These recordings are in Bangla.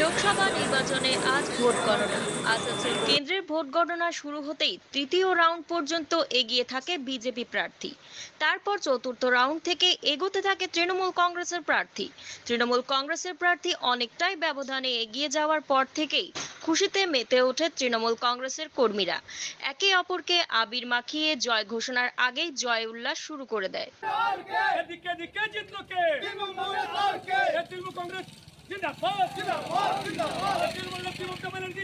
লোকসভা নির্বাচনে আজ ভোট গণনা। আসানসোল কেন্দ্রের ভোট গণনা শুরু হতেই তৃতীয় রাউন্ড পর্যন্ত এগিয়ে থাকে বিজেপি প্রার্থী। তারপর চতুর্থ রাউন্ড থেকে এগোতে থাকে তৃণমূল কংগ্রেসের প্রার্থী। তৃণমূল কংগ্রেসের প্রার্থী অনেকটাই ব্যবধানে এগিয়ে যাওয়ার পর থেকেই খুশিতে মেতে ওঠে তৃণমূল কংগ্রেসের কর্মীরা। একে অপরকে আবির মাখিয়ে জয় ঘোষণার আগেই জয় উল্লাস শুরু করে দেয়। এদিকে এদিকে জিতলো কে এ তৃণমূল কংগ্রেস জিন্দাবাদ এ তৃণমূল নেত্রী মমতা ব্যানার্জি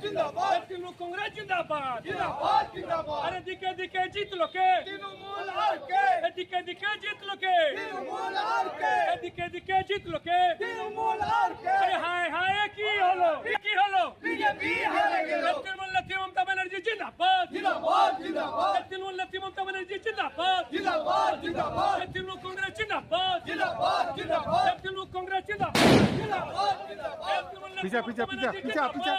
জিন্দাবাদ এ তৃণমূল কংগ্রেস জিন্দাবাদ আর এদিকে এদিকে জিতলো কে এদিকে এদিকে জিতলো কে এদিকে এদিকে জিতলো কে আরে হায় হায় এ কি হলো এ কি হলো এ তৃণমূল নেত্রী মমতা ব্যানার্জি জিন্দাবাদ এ তৃণমূল নেত্রী মমতা ব্যানার্জি জিন্দাবাদ এ তৃণমূল কংগ্রেস জিন্দাবাদ এ তৃণমূল কংগ্রেস জিন্দাবাদ এ তৃণমূল নেত্রী পিছা, পিছা, পিছা, পিছা, পিছা।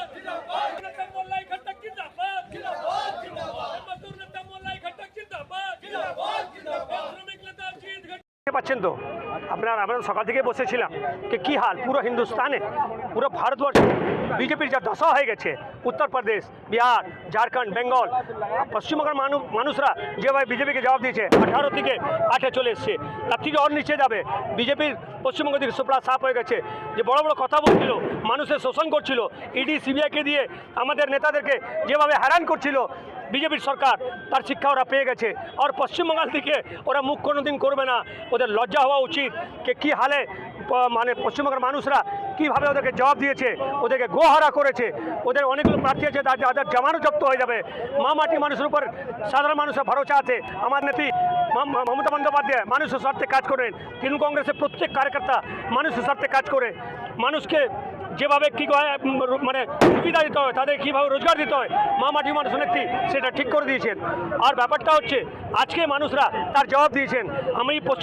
পাচ্ছেন তো? আপনার আমরা সকাল থেকে বসেছিলাম। যে কী হাল? পুরো হিন্দুস্তানে? পুরো ভারতবর্ষে? বিজেপির যা দশা হয়ে গেছে, উত্তরপ্রদেশ, বিহার, ঝাড়খণ্ড, বেঙ্গল পশ্চিমবঙ্গের মানুষ মানুষরা যেভাবে বিজেপিকে জবাব দিয়েছে, আঠারো থেকে আটে চলে এসছে। তার থেকে অর নিচে যাবে। বিজেপির পশ্চিমবঙ্গ থেকে সুপ্রা সাফ হয়ে গেছে। যে বড় বড় কথা বলছিল, মানুষের শোষণ করছিল, ইডি, সিবিআইকে দিয়ে আমাদের নেতাদেরকে যেভাবে হ্যারান করছিল বিজেপির সরকার, তার শিক্ষা ওরা পেয়ে গেছে। আর পশ্চিমবঙ্গাল থেকে ওরা মুখ কোনোদিন করবে না। ওদের লজ্জা হওয়া উচিত কে কী হালে মানে পশ্চিমবঙ্গের মানুষরা কীভাবে ওদেরকে জবাব দিয়েছে, ওদেরকে গোহারা করেছে। ওদের অনেকগুলো প্রার্থী আছে, যাদের জামানো জব্দ হয়ে যাবে। মা মাটি মানুষের উপর সাধারণ মানুষের ভরসা আছে। আমার নেত্রী মম- মমতা বন্দ্যোপাধ্যায় মানুষের স্বার্থে কাজ করেন। তৃণমূল কংগ্রেসের প্রত্যেক কার্যকর্তা মানুষের স্বার্থে কাজ করে। মানুষকে যেভাবে কী মানে সুবিধা দিতে হয়, তাদের কীভাবে রোজগার দিতে হয়, মা মাটি মানুষ নেত্রী সেটা ঠিক করে দিয়েছেন। আর ব্যাপারটা হচ্ছে, আজকে মানুষরা তার জবাব দিয়েছেন, আমি পশ্চিম